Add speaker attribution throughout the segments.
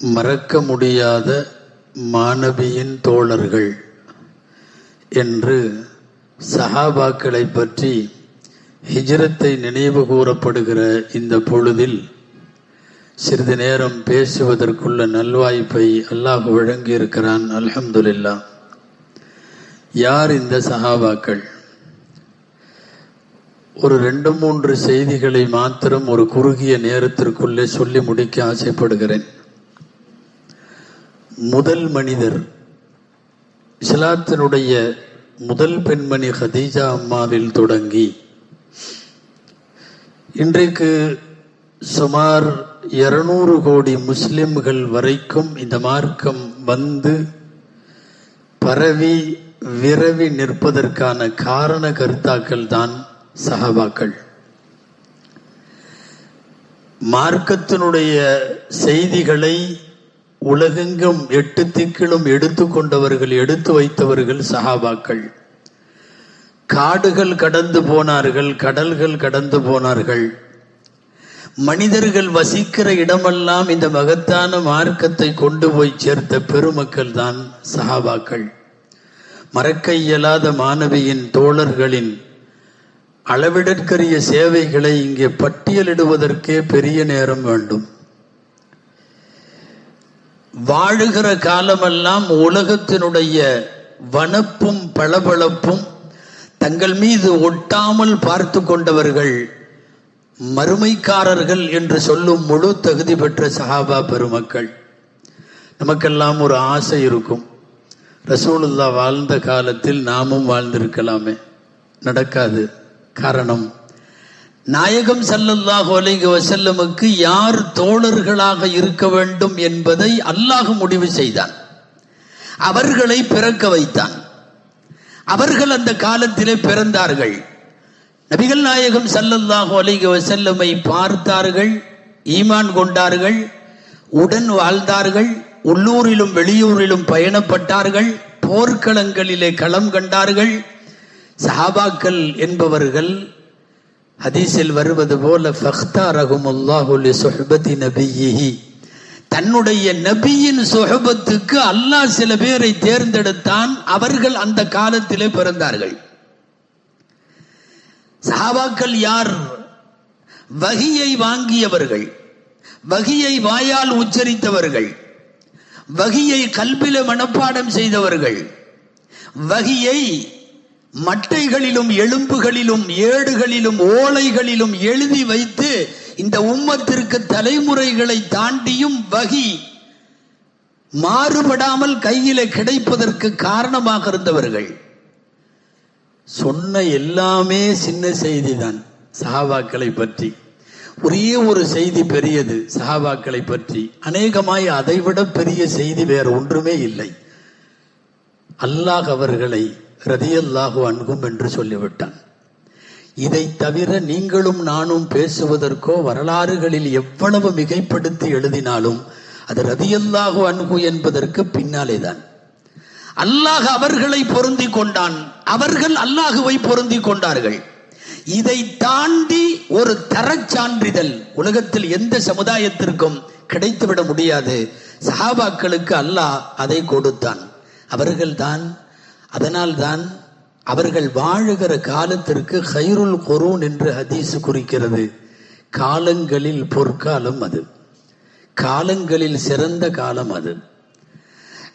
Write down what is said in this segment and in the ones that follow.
Speaker 1: மறக்க முடியாத மாணவியின் தோழர்கள் என்று சஹாபாக்களை பற்றி ஹிஜ்ரத்தை நினைவு கூறப்படுகிற இந்த பொழுதில் சிறிது நேரம் பேசுவதற்குள்ள நல்வாய்ப்பை அல்லாஹ் வழங்கியிருக்கிறான் அல்ஹம்துல்லா யார் இந்த சஹாபாக்கள்? ஒரு ரெண்டு மூன்று செய்திகளை மாத்திரம் ஒரு குறுகிய நேரத்திற்குள்ளே சொல்லி முடிக்க ஆசைப்படுகிறேன். முதல் மனிதர். இஸ்லாத்தினுடைய முதல் பெண்மணி ஹதீஜா அம்மாவில் தொடங்கி இன்றைக்கு சுமார் இருநூறு கோடி முஸ்லிம்கள் வரைக்கும் இந்த மார்க்கம் வந்து பரவி விரவி நிற்பதற்கான காரண கருத்தாக்கள் தான் சஹாபாக்கள். மார்க்கத்தினுடைய செய்திகளை உலகெங்கும் எட்டு திக்கிலும் எடுத்து கொண்டவர்கள் எடுத்து வைத்தவர்கள் சஹாபாக்கள். காடுகள் கடந்து போனார்கள் கடல்கள் கடந்து போனார்கள். மனிதர்கள் வசிக்கிற இடமெல்லாம் இந்த மகத்தான மார்க்கத்தை கொண்டு போய் சேர்த்த பெருமக்கள் தான் சஹாபாக்கள். மறக்க இயலாத மாணவியின் தோழர்களின் அளவிடற்கரிய சேவைகளை இங்கே பட்டியலிடுவதற்கே பெரிய நேரம் வேண்டும். வாழுகிற காலமெல்லாம் உலகத்தினுடைய வனப்பும் பளபளப்பும் தங்கள் மீது ஒட்டாமல் பார்த்து கொண்டவர்கள் மறுமைக்காரர்கள் என்று சொல்லும் முழு தகுதி பெற்ற சஹாபா பெருமக்கள். நமக்கெல்லாம் ஒரு ஆசை இருக்கும். ரசூலுல்லா வாழ்ந்த காலத்தில் நாமும் வாழ்ந்திருக்கலாமே. நடக்காது. காரணம் நாயகம் சல்லல்லாஹ் அலைஹி வசல்லமுக்கு யார் தோழர்களாக இருக்க வேண்டும் என்பதை அல்லாஹ் முடிவு செய்தான். அவர்களை பிறக்க வைத்தான். அவர்கள் அந்த காலத்திலே பிறந்தார்கள். நபிகள் நாயகம் சல்லல்லாஹ் அலைஹி வசல்லமை பார்த்தார்கள் ஈமான் கொண்டார்கள் உடன் வாழ்ந்தார்கள் உள்ளூரிலும் வெளியூரிலும் பயணப்பட்டார்கள் போர்க்களங்களிலே களம் கண்டார்கள். சஹாபாக்கள் என்பவர்கள் ஹதீஸில் வருவது போல ஃபக்தாரஹுமுல்லாஹு லி நபியிஹி தன்னுடைய நபியின் சொஹபத்துக்கு அல்லாஹ் சில பேரை தேர்ந்தெடுத்தான் அவர்கள் அந்த காலத்திலே பிறந்தார்கள். சஹாபாக்கள் யார்? வகியை வாங்கியவர்கள் வகியை வாயால் உச்சரித்தவர்கள் வகியை கல்பில மனப்பாடம் செய்தவர்கள் வகியை மட்டைகளிலும் எலும்புகளிலும் ஏடுகளிலும் ஓலைகளிலும் எழுதி வைத்து இந்த உம்மத்திற்கு தலைமுறைகளை தாண்டியும் வகி மாறுபடாமல் கையில கிடைப்பதற்கு காரணமாக இருந்தவர்கள். சொன்ன எல்லாமே சின்ன செய்தி தான் சஹாபாக்களை பற்றி. ஒரே ஒரு செய்தி பெரியது சஹாபாக்களை பற்றி. அநேகமாய் அதைவிட பெரிய செய்தி வேறு ஒன்றுமே இல்லை. அல்லாஹ் அவர்களை ரதியல்லாஹு அணுகும் என்று சொல்லிவிட்டான். இதை தவிர நீங்களும் நானும் பேசுவதற்கோ வரலாறுகளில் எவ்வளவு மிகைப்படுத்தி எழுதினாலும் அது ரதியல்லாஹு அன்பு என்பதற்கு பின்னாலே தான் அல்லாஹ் அவர்களை பொருந்தி கொண்டான். அவர்கள் அல்லாஹுவை பொருந்தி கொண்டார்கள். இதை தாண்டி ஒரு தரச் சான்றிதழ் உலகத்தில் எந்த சமுதாயத்திற்கும் கிடைத்துவிட முடியாது. சஹாபாக்களுக்கு அல்லாஹ் அதை கொடுத்தான். அவர்கள்தான் அதனால்தான் அவர்கள் வாழுகிற காலத்திற்கு ஹைருல் குரூன் என்று ஹதீஸ் குறிக்கிறது. காலங்களில் பொற்காலம் அது. காலங்களில் சிறந்த காலம் அது.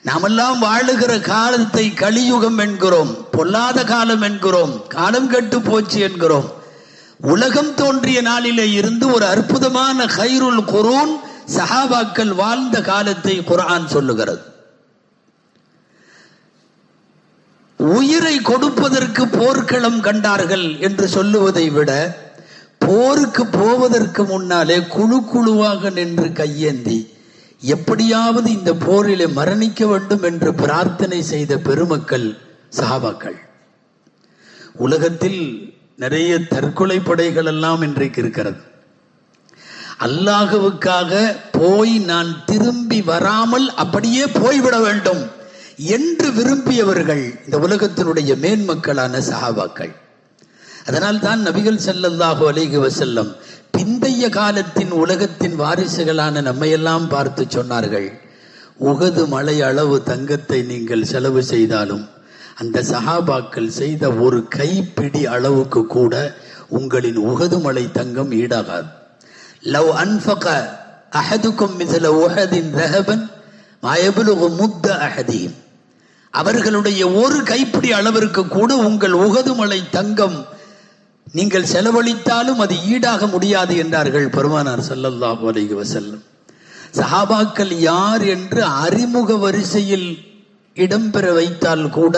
Speaker 1: நாமெல்லாம் வாழுகிற காலத்தை கலியுகம் என்கிறோம் பொல்லாத காலம் என்கிறோம் காலம் கெட்டு போச்சு என்கிறோம். உலகம் தோன்றிய நாளிலே இருந்து ஒரு அற்புதமான ஹைருல் குரூன் சஹாபாக்கள் வாழ்ந்த காலத்தை குரான் சொல்லுகிறது. உயிரை கொடுப்பதற்கு போர்க்களம் கண்டார்கள் என்று சொல்லுவதை விட போருக்கு போவதற்கு முன்னாலே குழு குழுவாக நின்று கையேந்தி எப்படியாவது இந்த போரிலே மரணிக்க வேண்டும் என்று பிரார்த்தனை செய்த பெருமக்கள் சஹாபாக்கள் உலகத்தில் நிறைய தற்கொலை படைகள் எல்லாம் இன்றைக்கு இருக்கிறது. அல்லாஹுவுக்காக போய் நான் திரும்பி வராமல் அப்படியே போய்விட வேண்டும். என்று விரும்பியவர்கள் இந்த உலகத்தினுடைய மேன்மக்களான சஹாபாக்கள். அதனால் தான் நபிகள் செல்லல்லாஹு அலைகி வசல்லம் பிந்தைய காலத்தின் உலகத்தின் வாரிசுகளான நம்மையெல்லாம் பார்த்து சொன்னார்கள் உகது மலை அளவு தங்கத்தை நீங்கள் செலவு செய்தாலும் அந்த சஹாபாக்கள் செய்த ஒரு கைப்பிடி அளவுக்கு கூட உங்களின் உகது மலை தங்கம் ஈடாகாது. லவ் அன்பக அஹதுக்கும் மிதல உஹதின் ரஹபன் மாயபுலுகு முத்த அஹதீம். அவர்களுடைய ஒரு கைப்பிடி அளவிற்கு கூட உங்கள் உகது மலை தங்கம் நீங்கள் செலவழித்தாலும் அது ஈடாக முடியாது என்றார்கள் பெருமானார் ஸல்லல்லாஹு அலைஹி வசல்லம் சஹாபாக்கள் யார் என்று அறிமுக வரிசையில் இடம்பெற வைத்தால் கூட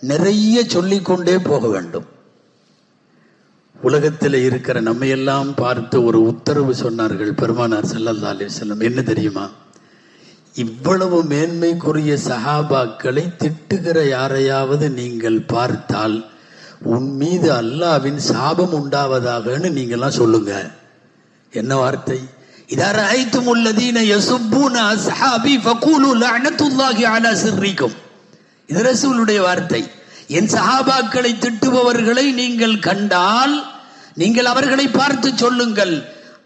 Speaker 1: நிறைய சொல்லிக்கொண்டே போக வேண்டும். உலகத்தில் இருக்கிற நம்மையெல்லாம் பார்த்து ஒரு உத்தரவு சொன்னார்கள் பெருமானார் செல்லல்லா அலி செல்லம் என்ன தெரியுமா? இவ்வளவு மேன்மைக்குரிய சஹாபாக்களை திட்டுகிற யாரையாவது நீங்கள் பார்த்தால் உன் மீது அல்லாவின் சாபம் உண்டாவதாகன்னு நீங்கெல்லாம் சொல்லுங்க. என்ன வார்த்தை? இதா ரஐத்தும் உள்ளதீன யசுப்பூன அஸ்ஹாபி ஃபகூலு லஅனத்துல்லாஹி அலா சிர்ரிக்கும் இது ரசூலுடைய வார்த்தை. என் சஹாபாக்களை திட்டுபவர்களை நீங்கள் கண்டால் நீங்கள் அவர்களை பார்த்து சொல்லுங்கள்.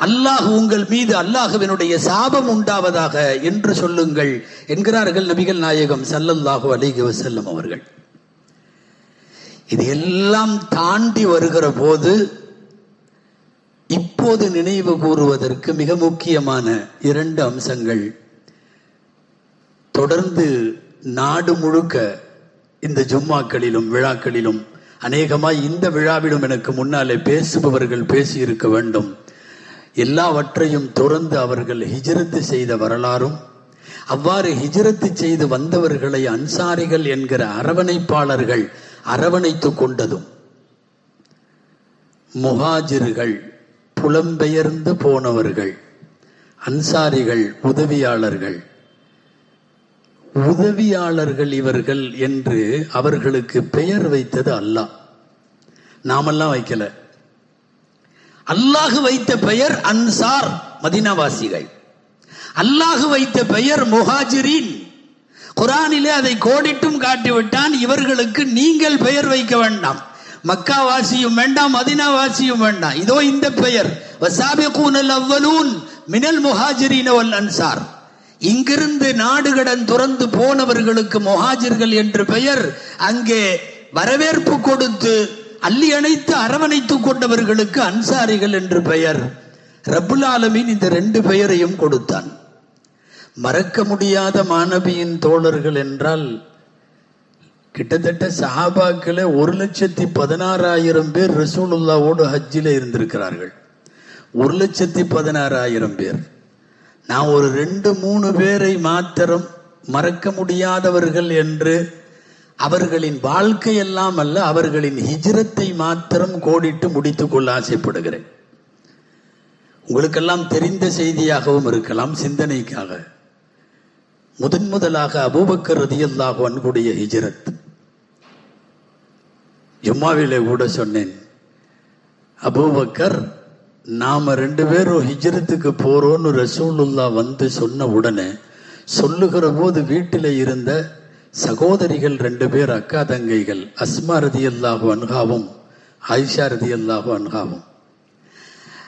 Speaker 1: அல்லாஹ் உங்கள் மீது அல்லாஹுவினுடைய சாபம் உண்டாவதாக என்று சொல்லுங்கள் என்கிறார்கள் நபிகள் நாயகம் சல்லல்லாஹு அலைஹி வசல்லம் அவர்கள். இது எல்லாம் தாண்டி வருகிற போது இப்போது நினைவு கூறுவதற்கு மிக முக்கியமான இரண்டு அம்சங்கள். தொடர்ந்து நாடு முழுக்க இந்த ஜும்மாக்களிலும் விழாக்களிலும் அநேகமாய் இந்த விழாவிலும் எனக்கு முன்னாலே பேசுபவர்கள் பேசியிருக்க வேண்டும். எல்லாவற்றையும் துறந்து அவர்கள் ஹிஜரத்து செய்த வரலாறும் அவ்வாறு ஹிஜரத்து செய்து வந்தவர்களை அன்சாரிகள் என்கிற அரவணைப்பாளர்கள் அரவணைத்து கொண்டதும். முஹாஜிர்கள் புலம்பெயர்ந்து போனவர்கள் அன்சாரிகள் உதவியாளர்கள். உதவியாளர்கள் இவர்கள் என்று அவர்களுக்கு பெயர் வைத்தது அல்லாஹ். நாமெல்லாம் வைக்கல. அல்லாஹ் வைத்த பெயர் அன்சார் மதினவாசிகள். அல்லாஹு வைத்த பெயர் முஹாஜிரின். குரானிலே அதை கோடிட்டும் காட்டிவிட்டான் இவர்களுக்கு நீங்கள் பெயர் வைக்க வேண்டாம். மக்கா வாசியும் வேண்டாம் மதினா வாசியும் வேண்டாம். இதோ இந்த பெயர். அவ்வலூன் மினல் முஹாஜிரின் அன்சார். இங்கிருந்து நாடுகடன் துறந்து போனவர்களுக்கு முஹாஜிர்கள் என்று பெயர் அங்கே வரவேற்பு கொடுத்து அள்ளி அணைத்து அரவணைத்துக் கொண்டவர்களுக்கு அன்சாரிகள் என்று பெயர். ரபுல் ஆலமீன் இந்த ரெண்டு பெயரையும் கொடுத்தான். மறக்க முடியாத மாணவியின் தோழர்கள் என்றால் கிட்டத்தட்ட சஹாபாக்கில் ஒரு லட்சத்தி பதினாறாயிரம் பேர் ரசூலுல்லாவோடு ஹஜ்ஜில் இருந்திருக்கிறார்கள். ஒரு லட்சத்தி பதினாறாயிரம் பேர். நான் ஒரு ரெண்டு மூணு பேரை மாத்திரம் மறக்க முடியாதவர்கள் என்று அவர்களின் வாழ்க்கை எல்லாம் அல்ல அவர்களின் ஹிஜ்ரத்தை மாத்திரம் கோடிட்டு முடித்துக் கொள்ள ஆசைப்படுகிறேன். உங்களுக்கெல்லாம் தெரிந்த செய்தியாகவும் இருக்கலாம் சிந்தனைக்காக. முதன் முதலாக அபூபக்கர் ரதியல்லாஹு அன்குடைய ஹிஜ்ரத். ஜும்மாவிலே கூட சொன்னேன் அபூபக்கர் நாம ரெண்டு பேரும் ஹிஜ்ரத்துக்கு போறோம்னு ரசூலுல்லா வந்து சொன்ன உடனே சொல்லுகிற போது வீட்டில் இருந்த சகோதரிகள் ரெண்டு பேர் அக்கா தங்கைகள் அஸ்மா ரதி அல்லாஹு அன்ஹாவும் ஆயிஷா ரதி அல்லாஹு அன்ஹாவும்.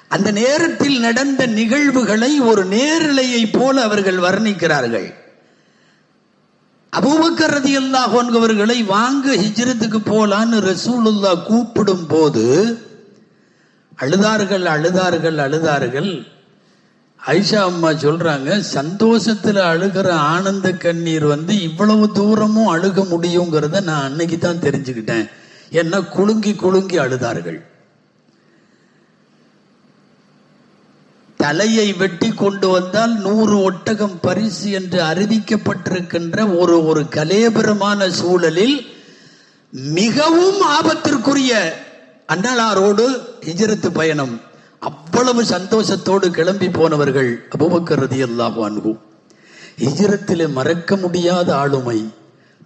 Speaker 1: அந்த நேரத்தில் நடந்த நிகழ்வுகளை ஒரு நேரலையை போல அவர்கள் வர்ணிக்கிறார்கள். அபூபக்கர் ரதியல்லாஹு அன்ஹவர்களை வாங்க ஹிஜ்ரத்துக்கு போலான்னு ரசூலுல்லா கூப்பிடும் போது அழுதார்கள் அழுதார்கள் அழுதார்கள் ஐஷா அம்மா சொல்றாங்க சந்தோஷத்துல அழுகிற ஆனந்த கண்ணீர் வந்து இவ்வளவு தூரமும் அழுக முடியுங்கிறத நான் அன்னைக்கு தான் தெரிஞ்சுக்கிட்டேன். என்ன குலுங்கி குலுங்கி அழுதார்கள். தலையை வெட்டி கொண்டு வந்தால் நூறு ஒட்டகம் பரிசு என்று அறிவிக்கப்பட்டிருக்கின்ற ஒரு ஒரு கலேபரமான சூழலில் மிகவும் ஆபத்திற்குரிய அன்னலாரோடு ஹிஜரத்து பயணம். அவ்வளவு சந்தோஷத்தோடு கிளம்பி போனவர்கள் அபுபக்கரதி எல்லாம் அன்ஹு. ஹிஜரத்திலே மறக்க முடியாத ஆளுமை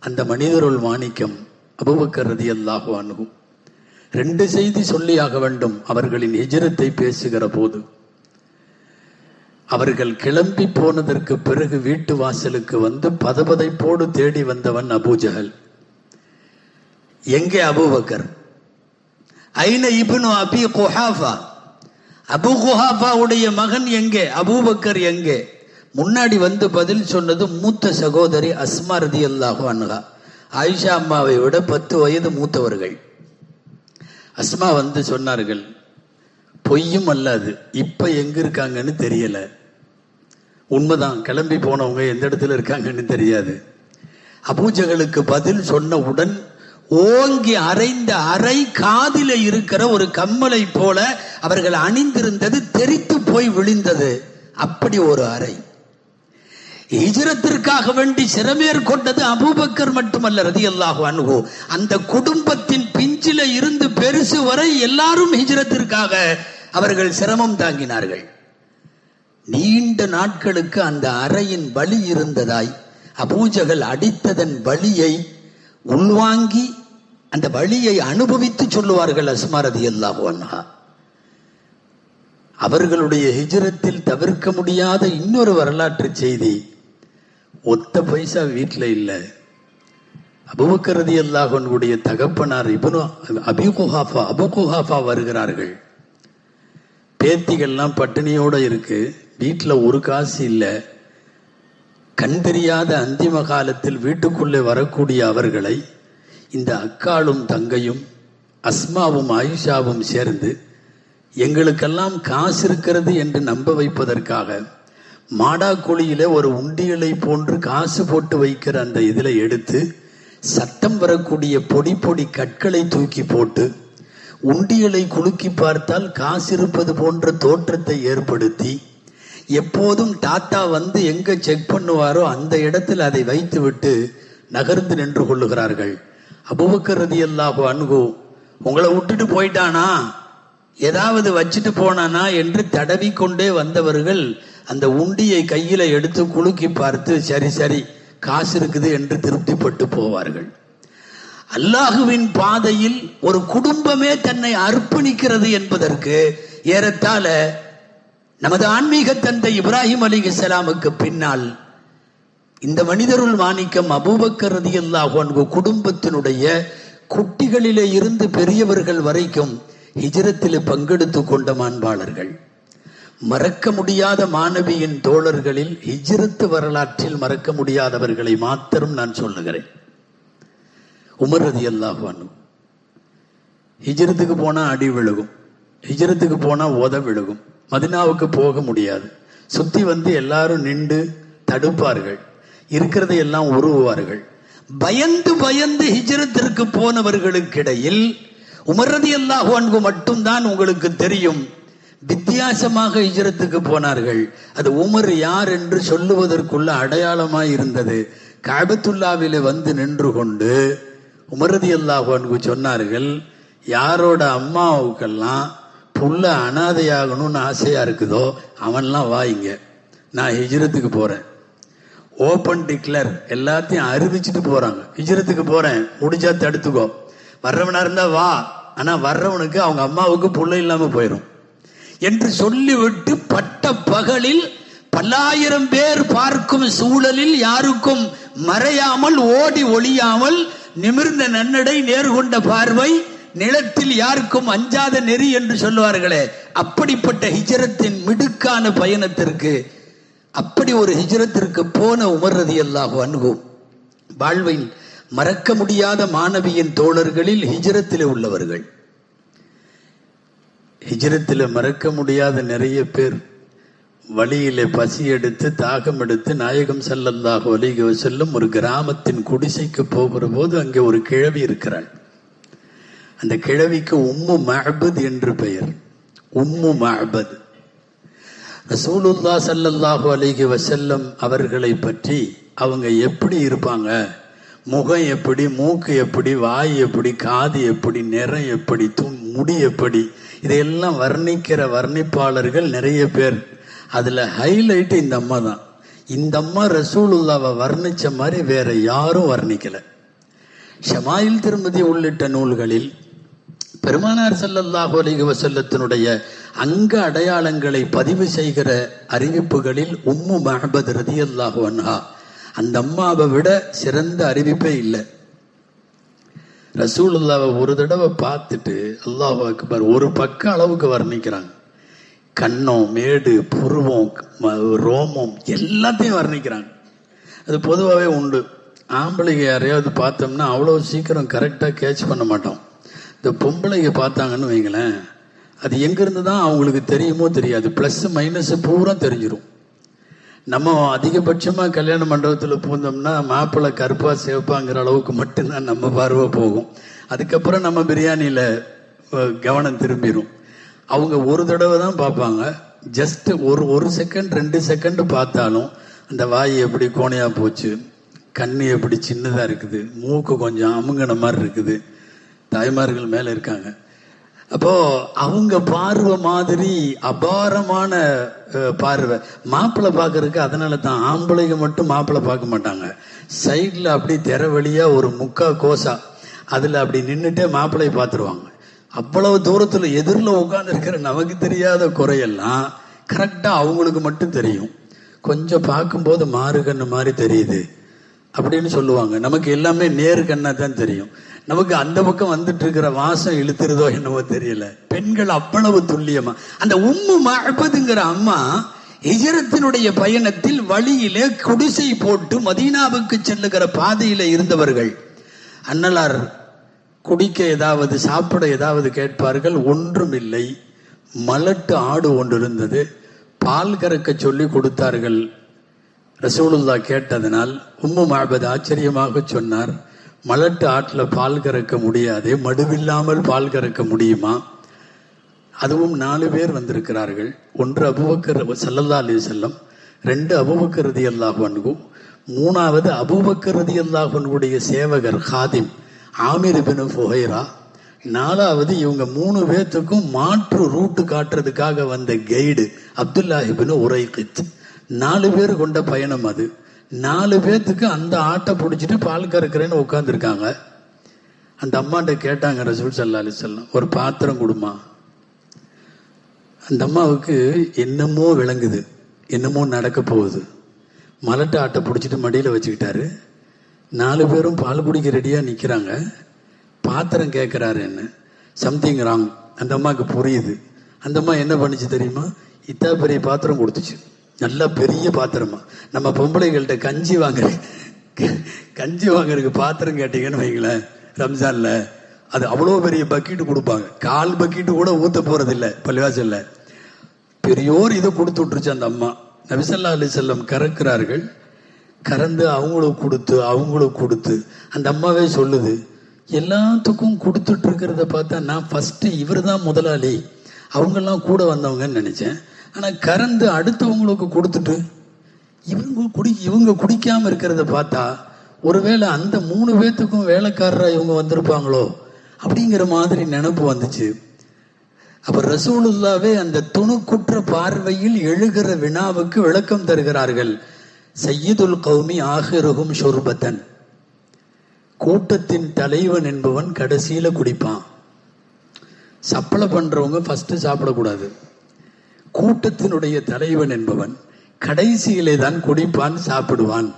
Speaker 1: அந்த மனிதருள் மாணிக்கம் அபுபக்கரதி எல்லாம் அன்ஹு. ரெண்டு செய்தி சொல்லியாக வேண்டும் அவர்களின் எஜிரத்தை பேசுகிற போது. அவர்கள் கிளம்பி போனதற்கு பிறகு வீட்டு வாசலுக்கு வந்து பதபதைப்போடு தேடி வந்தவன் அபூஜஹல். எங்கே அபூபக்கர்? ஐன இபுனு அபி குஹாஃபா? அபு குஹாஃபாவுடைய மகன் எங்கே? அபூபக்கர் எங்கே? முன்னாடி வந்து பதில் சொன்னது மூத்த சகோதரி அஸ்மா ரதி அல்லாஹு அன்ஹா. ஆயிஷா அம்மாவை விட பத்து வயது மூத்தவர்கள். அஸ்மா வந்து சொன்னார்கள் பொய்யும் அல்லாது இப்போ எங்க இருக்காங்கன்னு தெரியல. உண்மைதான் கிளம்பி போனவங்க எந்த இடத்துல இருக்காங்கன்னு தெரியாது. அபூஜகளுக்கு பதில் சொன்னவுடன் ஓங்கி அரைந்த அரை காதில இருக்கிற ஒரு கம்மலை போல அவர்கள் அணிந்திருந்தது தெரித்து போய் விழுந்தது. அப்படி ஒரு அறை. ஹிஜரத்திற்காக வேண்டி சிறமேற்கொண்டது அபூபக்கர் மட்டுமல்ல ரதி அல்லாஹு அன்ஹு. அந்த குடும்பத்தின் பிஞ்சில இருந்து பெருசு வரை எல்லாரும் ஹிஜரத்திற்காக அவர்கள் சிரமம் தாங்கினார்கள். நீண்ட நாட்களுக்கு அந்த அறையின் வலி இருந்ததாய் அபூஜகள் அடித்ததன் வழியை உள்வாங்கி அந்த வழியை அனுபவித்து சொல்லுவார்கள் அஸ்மாரதி அல்லாஹு அன்ஹா. அவர்களுடைய ஹிஜரத்தில் தவிர்க்க முடியாத இன்னொரு வரலாற்று செய்தி ஒத்த பைசா வீட்டில் இல்லை. அபுபக்கரதி அல்லாஹனுடைய தகப்பனார் இபனு அபிகுஹாஃபா குஹாஃபா அபு குஹாஃபா வருகிறார்கள். பேத்திகள்லாம் பட்டினியோடு இருக்கு. வீட்டில் ஒரு காசு இல்லை. கண் தெரியாத அந்திம காலத்தில் வீட்டுக்குள்ளே வரக்கூடிய அவர்களை இந்த அக்காளும் தங்கையும் அஸ்மாவும் ஆயுஷாவும் சேர்ந்து எங்களுக்கெல்லாம் காசு இருக்கிறது என்று நம்ப வைப்பதற்காக மாடாக்குழியில ஒரு உண்டியலை போன்று காசு போட்டு வைக்கிற அந்த இதில் எடுத்து சத்தம் வரக்கூடிய பொடி பொடி கற்களை தூக்கி போட்டு உண்டியலை குலுக்கி பார்த்தால் காசு இருப்பது போன்ற தோற்றத்தை ஏற்படுத்தி எப்போதும் தாத்தா வந்து எங்க செக் பண்ணுவாரோ அந்த இடத்தில் அதை வைத்து விட்டு நகர்ந்து நின்று கொள்ளுகிறார்கள். அபுபக்கர் அல்லாஹு அணுகு உங்களை விட்டுட்டு போயிட்டானா? ஏதாவது வச்சுட்டு போனானா? என்று தடவி கொண்டே வந்தவர்கள் அந்த உண்டியை கையில எடுத்து குலுக்கி பார்த்து சரி சரி காசு இருக்குது என்று திருப்திப்பட்டு போவார்கள். அல்லாஹுவின் பாதையில் ஒரு குடும்பமே தன்னை அர்ப்பணிக்கிறது என்பதற்கு ஏறத்தாழ நமது ஆன்மீக தந்தை இப்ராஹிம் அலி இஸ்லாமுக்கு பின்னால் இந்த மனிதருள் மாணிக்கம் அபூபக்கர் ரதியல்லாஹு குடும்பத்தினுடைய குட்டிகளிலே இருந்து பெரியவர்கள் வரைக்கும் ஹிஜரத்தில் பங்கெடுத்து கொண்ட மாண்பாளர்கள் மறக்க முடியாத மாணவியின் தோழர்களில் ஹிஜ்ரத்து வரலாற்றில் மறக்க முடியாதவர்களை மாத்திரம் நான் சொல்லுகிறேன். உமர் ரதி அல்லாஹானு ஹிஜ்ரத்துக்கு போனா அடி விழுகும். ஹிஜ்ரத்துக்கு போனா உத விழுகும். மதினாவுக்கு போக முடியாது. சுத்தி வந்து எல்லாரும் நின்று தடுப்பார்கள். இருக்கிறதை எல்லாம் உருவுவார்கள். பயந்து பயந்து ஹிஜரத்திற்கு போனவர்களுக்கிடையில் உமரதி அல்லாஹு அன்பு மட்டும்தான் உங்களுக்கு தெரியும். வித்தியாசமாக ஹிஜ்ரத்துக்கு போனார்கள். அது உமர் யார் என்று சொல்லுவதற்குள்ள அடையாளமாய் இருந்தது. காபத்துல்லாவில வந்து நின்று கொண்டு உமரதி அல்லாஹு சொன்னார்கள் யாரோட அம்மாவுக்கெல்லாம் புள்ள அனாதையாகணும்னு ஆசையாக இருக்குதோ அவன்லாம் வாங்க நான் ஹிஜ்ரத்துக்கு போகிறேன் ஓப்பன் டிக்ளர் எல்லாத்தையும் அறிவிச்சிட்டு போகிறாங்க ஹிஜ்ரத்துக்கு போகிறேன் முடிஞ்சா தடுத்துக்கோ. வர்றவனாக இருந்தால் வா. ஆனால் வர்றவனுக்கு அவங்க அம்மாவுக்கு புள்ள இல்லாமல் போயிடும் என்று சொல்லிவிட்டு பட்ட பகலில் பல்லாயிரம் பேர் பார்க்கும் சூழலில் யாருக்கும் மறையாமல் ஓடி ஒளியாமல் நிமிர்ந்த நன்னடை நேர்கொண்ட பார்வை நிலத்தில் யாருக்கும் அஞ்சாத நெறி என்று சொல்லுவார்களே அப்படிப்பட்ட ஹிஜரத்தின் மிடுக்கான பயணத்திற்கு அப்படி ஒரு ஹிஜரத்திற்கு போன உமர்றது எல்லாம் அணுகும் வாழ்வில் மறக்க முடியாத மாணவியின் தோழர்களில் ஹிஜரத்திலே உள்ளவர்கள். ஹிஜரத்தில் மறக்க முடியாத நிறைய பேர் வழியிலே பசி எடுத்து தாகம் எடுத்து நாயகம் செல்லந்தாக அலைஹி செல்லும் ஒரு கிராமத்தின் குடிசைக்கு போகிற போது அங்கே ஒரு கிழவி இருக்கிறாள். அந்த கிழவிக்கு உம்மு மஹபத் என்று பெயர். உம்மு மஹபத் ரசூலுல்லா சல்லல்லாஹு அலிஹி வசல்லம் அவர்களை பற்றி அவங்க எப்படி இருப்பாங்க? முகம் எப்படி மூக்கு எப்படி வாய் எப்படி காது எப்படி நிறம் எப்படி தூ முடி எப்படி இதையெல்லாம் வர்ணிக்கிற வர்ணிப்பாளர்கள் நிறைய பேர். அதில் ஹைலைட் இந்த அம்மா தான். இந்த அம்மா ரசூலுல்லாவை வர்ணிச்ச மாதிரி வேற யாரும் வர்ணிக்கலை. ஷமாயில் திருமதி உள்ளிட்ட நூல்களில் பெருமானார் செல்லல்லாஹு அலைஹி செல்லத்தினுடைய அங்க அடையாளங்களை பதிவு செய்கிற அறிவிப்புகளில் உம்மு மஹபத் ரதியல்லாஹு அன்ஹா. அந்த அம்மாவை விட சிறந்த அறிவிப்பே இல்லை. ரசூலுல்லாவை ஒரு தடவை பார்த்துட்டு அல்லாஹு அக்பர் ஒரு பக்க அளவுக்கு வர்ணிக்கிறாங்க. கண்ணம் மேடு புருவம் ரோமம் எல்லாத்தையும் வர்ணிக்கிறாங்க. அது பொதுவாகவே உண்டு. ஆம்பளைங்க யாரையாவது பார்த்தோம்னா அவ்வளோ சீக்கிரம் கரெக்டாக கேட்ச் பண்ண மாட்டோம். இந்த பொம்பளைங்க பார்த்தாங்கன்னு வைங்களேன் அது எங்கேருந்து தான் அவங்களுக்கு தெரியுமோ தெரியாது. ப்ளஸ் மைனஸ் பூரா தெரிஞ்சிடும் நம்ம அதிகபட்சமாக கல்யாண மண்டபத்தில் பூந்தோம்னா மாப்பிள்ளை கருப்பாக சிவப்பாங்கிற அளவுக்கு மட்டும்தான் நம்ம பார்வை போகும். அதுக்கப்புறம் நம்ம பிரியாணியில் கவனம் திரும்பிடும் அவங்க ஒரு தடவை தான் பார்ப்பாங்க. ஜஸ்ட் ஒரு ஒரு செகண்ட் ரெண்டு செகண்ட் பார்த்தாலும் அந்த வாய் எப்படி கோணையாக போச்சு கண் எப்படி சின்னதாக இருக்குது மூக்கு கொஞ்சம் அமுங்கின மாதிரி இருக்குது தாய்மார்கள் மேலே இருக்காங்க. அப்போ அவங்க பார்வை மாதிரி அபாரமான பார்வை. மாப்பிள்ளை பார்க்கறதுக்கு அதனால தான் ஆம்பளைங்க மட்டும் மாப்பிள்ளை பார்க்க மாட்டாங்க. சைடில் அப்படி திற வழியாக ஒரு முக்கா கோசா அதில் அப்படி நின்றுட்டே மாப்பிள்ளையை பார்த்துருவாங்க. அவ்வளவு தூரத்தில் எதிரில் உட்கார்ந்து இருக்கிற நமக்கு தெரியாத குறையெல்லாம் கரெக்டாக அவங்களுக்கு மட்டும் தெரியும். கொஞ்சம் பார்க்கும்போது மாறு கண்ணு மாதிரி தெரியுது. அப்படின்னு சொல்லுவாங்க. நமக்கு எல்லாமே நேரு கண்ணா தான் தெரியும். நமக்கு அந்த பக்கம் வந்துட்டு இருக்கிற வாசம் இழுத்துறதோ என்னவோ தெரியல. பெண்கள் அவ்வளவு துல்லியமா. அந்த உம்மு மழப்பதுங்கிற அம்மா ஹிஜரத்தினுடைய பயணத்தில் வழியிலே குடிசை போட்டு மதீனாவுக்கு செல்லுகிற பாதையில இருந்தவர்கள். அன்னலார் குடிக்க ஏதாவது சாப்பிட ஏதாவது கேட்பார்கள். ஒன்றும் இல்லை மலட்டு ஆடு ஒன்று இருந்தது பால் கறக்க சொல்லி கொடுத்தார்கள். ரசூலுல்லா கேட்டதனால் உம்மு மாபது ஆச்சரியமாக சொன்னார். மலட்டு ஆட்டில் பால் கறக்க முடியாது மடுவில்லாமல் பால் கறக்க முடியுமா? அதுவும் நாலு பேர் வந்திருக்கிறார்கள். ஒன்று அபுபக்கர் சல்லல்லா அலி செல்லம் ரெண்டு அபுபக்கர் ரதி மூணாவது அபுபக்கர் அல்லாஹனுடைய சேவகர் ஹாதிம் ஆமிர் பின் ஃபுஹைரா நாலாவது இவங்க மூணு பேர்த்துக்கும் மாற்று ரூட்டு காட்டுறதுக்காக வந்த கைடு அப்துல்லாஹிபின் உரைகித் நாலு பேர் கொண்ட பயணம் அது. நாலு பேர்த்துக்கு அந்த ஆட்டை பிடிச்சிட்டு பால் கறக்கிறேன்னு உட்காந்துருக்காங்க அந்த அம்மாட்ட கேட்டாங்க ரசூல் சல்லா அலிசல்லாம் ஒரு பாத்திரம் கொடுமா. அந்த அம்மாவுக்கு என்னமோ விளங்குது என்னமோ நடக்க போகுது. மலட்டு ஆட்டை பிடிச்சிட்டு மடியில் வச்சுக்கிட்டாரு. நாலு பேரும் பால் குடிக்க ரெடியாக நிற்கிறாங்க பாத்திரம் கேட்குறாரு என்ன? சம்திங் ராங் அந்த அம்மாவுக்கு புரியுது. அந்த அம்மா என்ன பண்ணுச்சு தெரியுமா? இத்தா பெரிய பாத்திரம் கொடுத்துச்சு. நல்லா பெரிய பாத்திரமா. நம்ம பொம்பளைகள்கிட்ட கஞ்சி வாங்குற கஞ்சி வாங்குறதுக்கு பாத்திரம் கேட்டீங்கன்னு வைங்களேன் ரம்ஜான்ல. அது அவ்வளோ பெரிய பக்கெட்டு கொடுப்பாங்க. கால் பக்கெட்டு கூட ஊற்ற போறது பள்ளிவாசலில். பள்ளிவாசல்ல பெரியோர் இதை கொடுத்து விட்டுருச்சு அந்த அம்மா. நபிசல்லா அலி செல்லம் கறக்கிறார்கள். கறந்து அவங்களுக்கு கொடுத்து அவங்களுக்கு கொடுத்து. அந்த அம்மாவே சொல்லுது எல்லாத்துக்கும் கொடுத்துட்டு இருக்கிறத பார்த்தா நான் ஃபஸ்ட்டு இவர் தான் முதலாளி. அவங்கெல்லாம் கூட வந்தவங்கன்னு நினச்சேன். ஆனால் கறந்து அடுத்தவங்களுக்கு கொடுத்துட்டு இவங்க குடி இவங்க குடிக்காமல் இருக்கிறத பார்த்தா ஒருவேளை அந்த மூணு பேத்துக்கும் வேலைக்காரராக இவங்க வந்திருப்பாங்களோ அப்படிங்கிற மாதிரி நினப்பு வந்துச்சு. அப்போ ரசூலுல்லாவே அந்த துணுக்குற்ற பார்வையில் எழுகிற வினாவுக்கு விளக்கம் தருகிறார்கள். சையீதுல் கௌமி ஆகிருகும் ஷொர்பத்தன். கூட்டத்தின் தலைவன் என்பவன் கடைசியில் குடிப்பான். சப்ளை பண்ணுறவங்க ஃபஸ்ட்டு சாப்பிடக்கூடாது. கூட்டத்தினுடைய தலைவன் என்பவன் கடைசியிலே தான் குடிப்பான் சாப்பிடுவான்.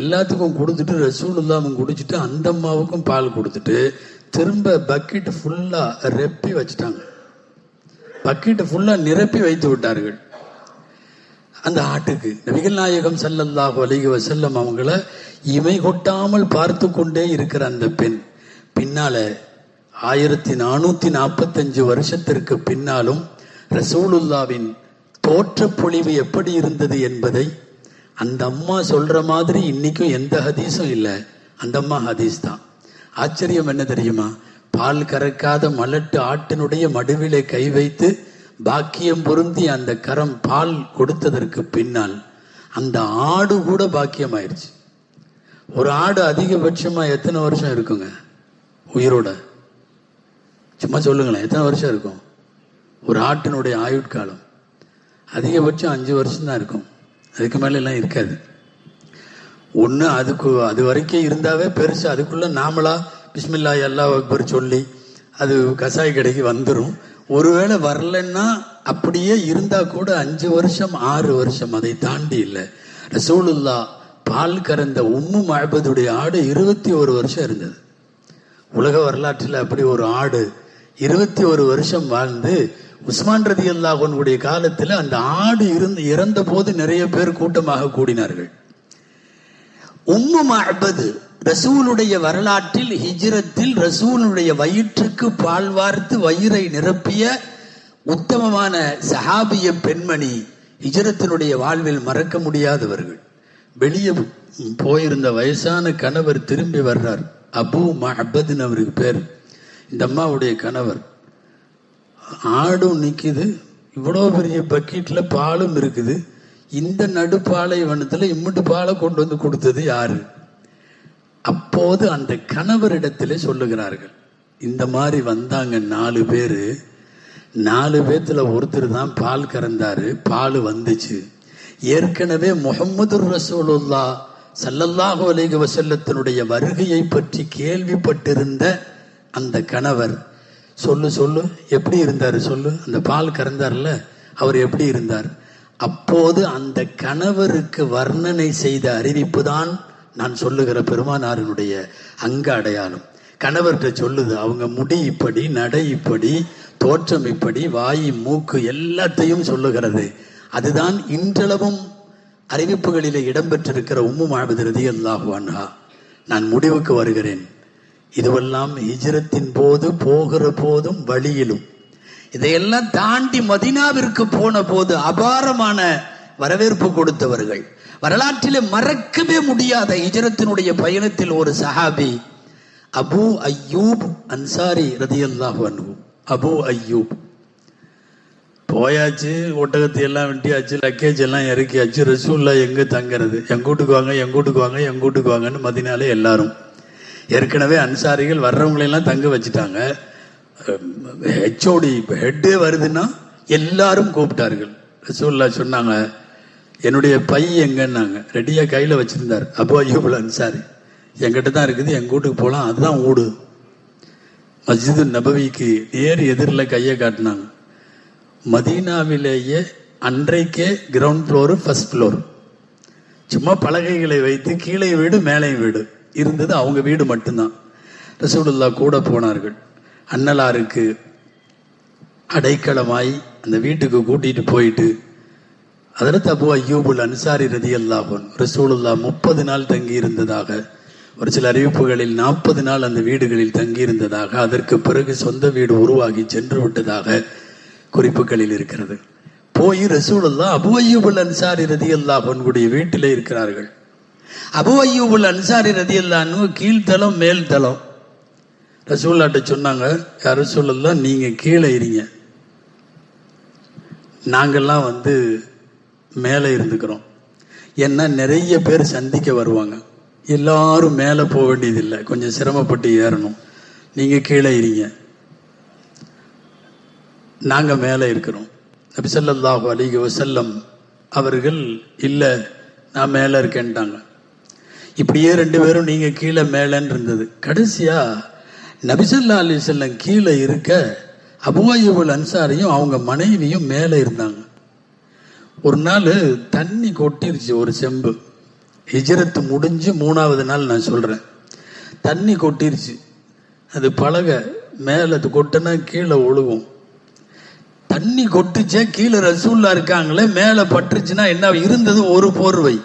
Speaker 1: எல்லாத்துக்கும் கொடுத்துட்டு ரசூலுல்லாவும் குடிச்சிட்டு அந்த அம்மாவுக்கும் பால் கொடுத்துட்டு திரும்ப பக்கெட் ஃபுல்லா ரெப்பி வச்சுட்டாங்க. பக்கெட் ஃபுல்லா நிரப்பி வைத்து விட்டார்கள். அந்த ஆட்டுக்கு நபிகள் நாயகம் ஸல்லல்லாஹு அலைஹி வஸல்லம் அவங்கள இமை கொட்டாமல் பார்த்து கொண்டே இருக்கிற அந்த பெண் பின்னால ஆயிரத்தி நானூத்தி நாற்பத்தஞ்சு வருஷத்திற்கு பின்னாலும் ரசூலுல்லாவின் தோற்ற பொழிவு எப்படி இருந்தது என்பதை அந்த அம்மா சொல்ற மாதிரி இன்னைக்கும் எந்த ஹதீஸும் இல்லை. அந்த அம்மா ஹதீஸ் தான். ஆச்சரியம் என்ன தெரியுமா? பால் கறக்காத மலட்டு ஆட்டினுடைய மடுவிலே கை வைத்து பாக்கியம் பொருந்தி அந்த கரம் பால் கொடுத்ததற்கு பின்னால் அந்த ஆடு கூட பாக்கியம் ஆயிடுச்சு ஒரு ஆடு அதிகபட்சமா எத்தனை வருஷம் இருக்குங்க? உயிரோட. சும்மா சொல்லுங்களேன் எத்தனை வருஷம் இருக்கும்? ஒரு ஆட்டினுடைய ஆயுட்காலம். அதிகபட்சம் அஞ்சு வருஷம் தான் இருக்கும். அதுக்கு மேல எல்லாம் இருக்காது. ஒன்று அதுக்கு அது வரைக்கும் இருந்தாவே பெருசு அதுக்குள்ள நாமளா பிஸ்மில்லா அல்லா அக்பர் சொல்லி அது கசாய் கடைக்கு வந்துடும் ஒருவேளை வரலன்னா அப்படியே இருந்தா கூட அஞ்சு வருஷம் ஆறு வருஷம் அதை தாண்டி இல்லை. ரசூலுல்லா பால் கறந்த உம்மு மழபதுடைய ஆடு இருபத்தி ஒரு வருஷம் இருந்தது. உலக வரலாற்றில் அப்படி ஒரு ஆடு இருபத்தி ஒரு வருஷம் வாழ்ந்து உஸ்மான் ரதி அல்லாஹனுடைய காலத்தில் அந்த ஆடு இருந்து இறந்த போது நிறைய பேர் கூட்டமாக கூடினார்கள். உம்மு மஹபது ரசூலுடைய வரலாற்றில் ஹிஜ்ரத்தில் ரசூலுடைய வயிற்றுக்கு பால் வார்த்து வயிறை நிரப்பிய உத்தமமான சஹாபிய பெண்மணி ஹிஜ்ரத்தினுடைய வாழ்வில் மறக்க முடியாதவர்கள். வெளியே போயிருந்த வயசான கணவர் திரும்பி வர்றார். அபு மஹபதுன்னு அவருக்கு பேர். இந்த அம்மாவுடைய கணவர். ஆடும் நிற்குது இவ்வளோ பெரிய பக்கெட்டில் பாலும் இருக்குது. இந்த நடுப்பாலைவனத்தில் இம்முட்டு பாலை கொண்டு வந்து கொடுத்தது யாரு? அப்போது அந்த கணவரிடத்திலே சொல்லுகிறார்கள். இந்த மாதிரி வந்தாங்க நாலு பேர். நாலு பேர்த்தில் ஒருத்தர் தான் பால் கறந்தாரு பால் வந்துச்சு. ஏற்கனவே முகமது ரசூலுல்லா சல்லல்லாஹு அலைக வசல்லத்தினுடைய வருகையை பற்றி கேள்விப்பட்டிருந்த அந்த கணவர் சொல்லு சொல்லு. எப்படி இருந்தார் சொல்லு? அந்த பால் கறந்தார்ல அவர் எப்படி இருந்தார்? அப்போது அந்த கணவருக்கு வர்ணனை செய்த அறிவிப்பு தான் நான் சொல்லுகிற பெருமானாரினுடைய அங்க அடையாளம். கணவர்கிட்ட சொல்லுது அவங்க முடி இப்படி நடை இப்படி தோற்றம் இப்படி வாய் மூக்கு எல்லாத்தையும் சொல்லுகிறது. அதுதான் இன்றளவும் அறிவிப்புகளிலே இடம்பெற்றிருக்கிற உம்மு மாபது ரதி அல்லாஹுவான்ஹா நான் முடிவுக்கு வருகிறேன். இதுவெல்லாம் ஹிஜரத்தின் போது போகிற போதும் வழியிலும். இதையெல்லாம் தாண்டி மதினாவிற்கு போன போது அபாரமான வரவேற்பு கொடுத்தவர்கள். வரலாற்றிலே மறக்கவே முடியாத ஹிஜரத்தினுடைய பயணத்தில் ஒரு சஹாபி அபு ஐயூப் அன்சாரி ரதியல்லாஹ் அபு அய்யூப் போயாச்சு ஒட்டகத்தை எல்லாம் வெட்டியாச்சு லக்கேஜ் எல்லாம் இறக்கியாச்சு ரசூல்லா எங்கே தங்குறது? எங்கூட்டுக்கு வாங்க எங்கூட்டுக்கு வாங்க எங்கூட்டுக்கு வாங்கன்னு மதினாலே எல்லாரும். ஏற்கனவே அன்சாரிகள் வர்றவங்களெல்லாம் தங்க வச்சுட்டாங்க. ஹெச்ஓடி ஹெட்டே வருதுன்னா எல்லாரும் கூப்பிட்டார்கள். ரசூல்லா சொன்னாங்க என்னுடைய பை எங்கன்னாங்க? ரெடியாக கையில் வச்சுருந்தார். அப்போ ஐயோபுல் அன்சாரி என்கிட்ட தான் இருக்குது எங்கள் வீட்டுக்கு போகலாம் அதுதான் ஊடு. மஸ்ஜிது நபவிக்கு நேர் எதிரில் கையை காட்டினாங்க. மதீனாவிலேயே அன்றைக்கே கிரவுண்ட் ஃப்ளோரு ஃபர்ஸ்ட் ஃப்ளோர் சும்மா பலகைகளை வைத்து கீழே வீடு மேலே வீடு. இருந்தது அவங்க வீடு மட்டும்தான். ரசூலுல்லா கூட போனார்கள். அன்னலாருக்கு அடைக்கலமாய் அந்த வீட்டுக்கு கூட்டிட்டு போயிட்டு அதில் அபு ஐயூபுல் அன்சாரி ரதி அல்லாஹன் ரசூலுல்லா முப்பது நாள் தங்கி இருந்ததாக ஒரு சில அறிவிப்புகளில் நாற்பது நாள் அந்த வீடுகளில் தங்கி இருந்ததாக அதற்கு பிறகு சொந்த வீடு உருவாகி சென்று விட்டதாக குறிப்புகளில் இருக்கிறது. போய் ரசூலுல்லா அபு ஐயூபுல் அன்சாரி ரதி அல்லாஹனுடைய வீட்டிலே இருக்கிறார்கள். அபு அய்யூபுல் அன்சாரி ரதி அல்லான்னு கீழ்த்தலம் மேல் தளம் ரசூல்லாட்ட சொன்னாங்க யார் சொல்லலாம் நீங்க கீழே இருங்க. நாங்கெல்லாம் வந்து மேலே இருந்துக்கிறோம். ஏன்னா நிறைய பேர் சந்திக்க வருவாங்க. எல்லாரும் மேலே போக வேண்டியதில்லை. கொஞ்சம் சிரமப்பட்டு ஏறணும். நீங்க கீழே இருங்க. நாங்கள் மேலே இருக்கிறோம். நபிசல்லாஹு அலிக வசல்லம் அவர்கள் இல்லை நான் மேலே இருக்கேன்ட்டாங்க. இப்படியே ரெண்டு பேரும் நீங்க கீழே மேலேன்னு இருந்தது. கடைசியா நபிசல்லா அலி செல்லம் கீழே இருக்க அபுவாயுபுல் அன்சாரியும் அவங்க மனைவியும் மேலே இருந்தாங்க. ஒரு நாள் தண்ணி கொட்டிருச்சு ஒரு செம்பு. ஹிஜரத்து முடிஞ்சு மூணாவது நாள் நான் சொல்கிறேன் தண்ணி கொட்டிருச்சு. அது பழக மேலே அது கொட்டினா கீழே ஒழுகும். தண்ணி கொட்டுச்சே கீழே ரசூல்லா இருக்காங்களே மேலே பட்டுருச்சுன்னா என்ன இருந்தது ஒரு போர்வை.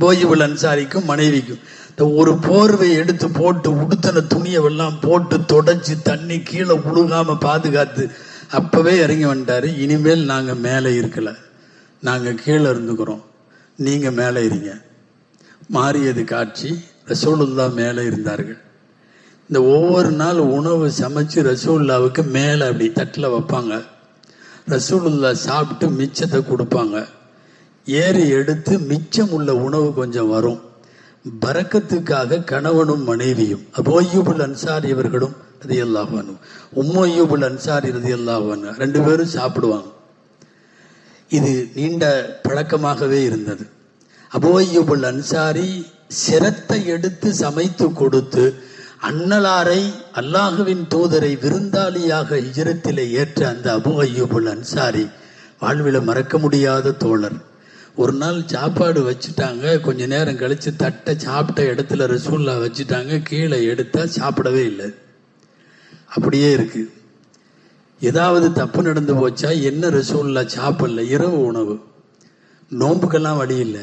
Speaker 1: அபோஜிபுல் அன்சாரிக்கும் மனைவிக்கும். இந்த ஒரு போர்வை எடுத்து போட்டு உடுத்தின துணியவெல்லாம் போட்டு தொடச்சி தண்ணி கீழே உழுகாம பாதுகாத்து அப்பவே இறங்கி வந்துட்டாரு. இனிமேல் நாங்க மேலே இருக்கல. நாங்க கீழே இருந்துக்கிறோம். நீங்க மேலே இருங்க. மாறியது காட்சி. ரசூலுல்லா மேலே இருந்தார்கள். இந்த ஒவ்வொரு நாள் உணவு சமைச்சு ரசோல்லாவுக்கு மேலே அப்படி தட்டில் வைப்பாங்க. ரசூலுல்லா சாப்பிட்டு மிச்சத்தை கொடுப்பாங்க. ஏறி எடுத்து மிச்சம் உள்ள உணவு கொஞ்சம் வரும். பறக்கத்துக்காக கணவனும் மனைவியும். அபோய்யூபுல் அன்சாரி இவர்களும் ரதி அல்லாஹானு உம்மோயூபுல் அன்சாரி ரதி அல்லாஹானு ரெண்டு பேரும் சாப்பிடுவாங்க. இது நீண்ட பழக்கமாகவே இருந்தது. அபோய்யூபுல் அன்சாரி சிரத்தை எடுத்து சமைத்து கொடுத்து அன்னலாரை அல்லாஹுவின் தூதரை விருந்தாளியாக இஜரத்திலே ஏற்ற அந்த அபு ஐயூபுல் அன்சாரி வாழ்வில மறக்க முடியாத தோழர். ஒரு நாள் சாப்பாடு வச்சுட்டாங்க கொஞ்ச நேரம் கழிச்சு தட்டை சாப்பிட்ட இடத்துல ரசூல்லா வச்சுட்டாங்க கீழே எடுத்தா சாப்பிடவே இல்லை. அப்படியே இருக்கு. ஏதாவது தப்பு நடந்து போச்சா என்ன ரசூல்லா சாப்பிடல? இரவு உணவு. நோம்புக்கெல்லாம் வழி இல்லை.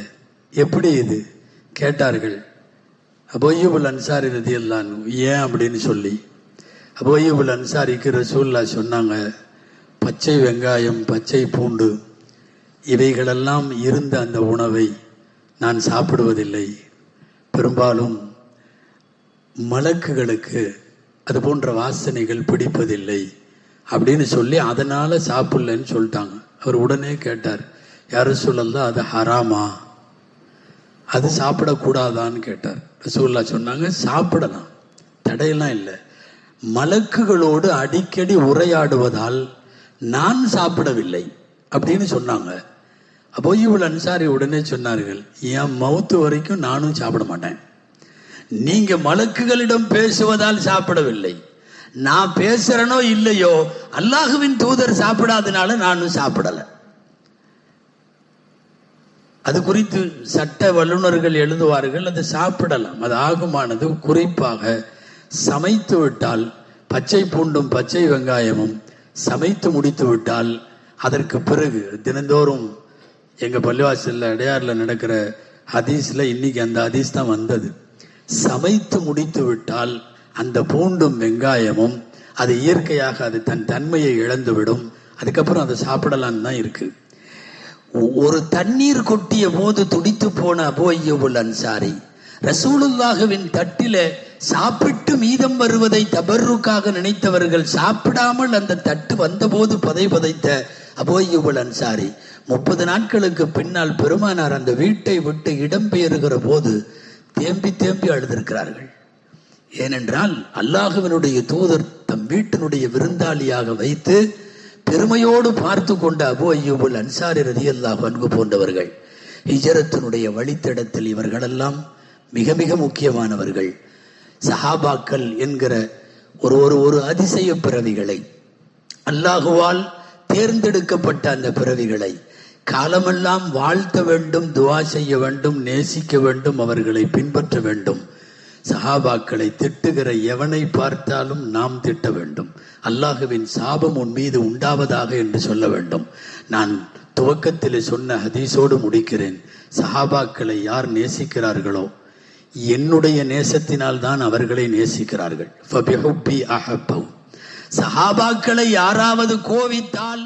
Speaker 1: எப்படி இது? கேட்டார்கள். அபோயுபுல் அன்சாரி ரதி ஏன் அப்படின்னு சொல்லி. அபோயுபுல் அன்சாரிக்கு ரசூல்லா சொன்னாங்க பச்சை வெங்காயம் பச்சை பூண்டு இவைகளெல்லாம் இருந்த அந்த உணவை நான் சாப்பிடுவதில்லை. பெரும்பாலும் மலக்குகளுக்கு அது போன்ற வாசனைகள் பிடிப்பதில்லை அப்படின்னு சொல்லி அதனால் சாப்பிடலன்னு சொல்லிட்டாங்க. அவர் உடனே கேட்டார் யாரும் சொல்லலாம் அது ஹராமா? அது சாப்பிடக்கூடாதான்னு கேட்டார். ரசூல்லா சொன்னாங்க சாப்பிடலாம் தடையெல்லாம் இல்லை. மலக்குகளோடு அடிக்கடி உரையாடுவதால் நான் சாப்பிடவில்லை. அப்படின்னு சொன்னாங்க. அப்போ இவள் அன்சாரி உடனே சொன்னார்கள் என் மவுத்து வரைக்கும் நானும் சாப்பிட மாட்டேன். நீங்க மலக்குகளிடம் பேசுவதால் சாப்பிடவில்லை. நான் பேசுறனோ இல்லையோ அல்லாஹுவின் தூதர் சாப்பிடாதனால நானும் சாப்பிடல. அது குறித்து சட்ட வல்லுநர்கள் எழுதுவார்கள் அது சாப்பிடலாம். அது ஆகுமானது குறிப்பாக சமைத்து விட்டால் பச்சை பூண்டும் பச்சை வெங்காயமும் சமைத்து முடித்து விட்டால் அதற்கு பிறகு தினந்தோறும் எங்க பள்ளிவாசல்ல அடையாறில் நடக்கிற ஹதீஸ்ல இன்னைக்கு அந்த ஹதீஸ் தான் வந்தது. சமைத்து முடித்து விட்டால் அந்த பூண்டும் வெங்காயமும் அது இயற்கையாக அது தன் தன்மையை இழந்துவிடும். அதுக்கப்புறம் அதை சாப்பிடலான்னு தான் இருக்கு. ஒரு தண்ணீர் கொட்டிய போது துடித்து போன அபோய்யபுல் அன்சாரி ரசூலுல்லாஹுவின் தட்டில சாப்பிட்டு மீதம் வருவதை தபர்ருக்காக நினைத்தவர்கள் சாப்பிடாமல் அந்த தட்டு வந்தபோது பதை பதைத்த அபோய்யபுல் அன்சாரி முப்பது நாட்களுக்கு பின்னால் பெருமானார் அந்த வீட்டை விட்டு இடம்பெயர்கிற போது தேம்பி தேம்பி அழுதிருக்கிறார்கள். ஏனென்றால் அல்லாஹுவனுடைய தூதர் தம் வீட்டினுடைய விருந்தாளியாக வைத்து பெருமையோடு பார்த்து கொண்ட அபோ ஐயூபுல் அன்சாரி ரதியல்லாஹு அன்பு போன்றவர்கள் ஹிஜரத்தினுடைய வழித்தடத்தில் இவர்களெல்லாம் மிக மிக முக்கியமானவர்கள். சஹாபாக்கள் என்கிற ஒரு ஒரு ஒரு அதிசய பிறவிகளை அல்லாஹுவால் தேர்ந்தெடுக்கப்பட்ட அந்த பிறவிகளை காலமெல்லாம் வாழ்த்த வேண்டும் துவா செய்ய வேண்டும் நேசிக்க வேண்டும் அவர்களை பின்பற்ற வேண்டும். சஹாபாக்களை திட்டுகிற எவனை பார்த்தாலும் நாம் திட்ட வேண்டும். அல்லாஹுவின் சாபம் உன் மீது உண்டாவதாக என்று சொல்ல வேண்டும். நான் துவக்கத்தில் சொன்ன ஹதீஸோடு முடிக்கிறேன். சஹாபாக்களை யார் நேசிக்கிறார்களோ என்னுடைய நேசத்தினால் தான் அவர்களை நேசிக்கிறார்கள். ஃபபிஹுப்பி அஹப்பஹு. சஹாபாக்களை யாராவது கோவித்தால்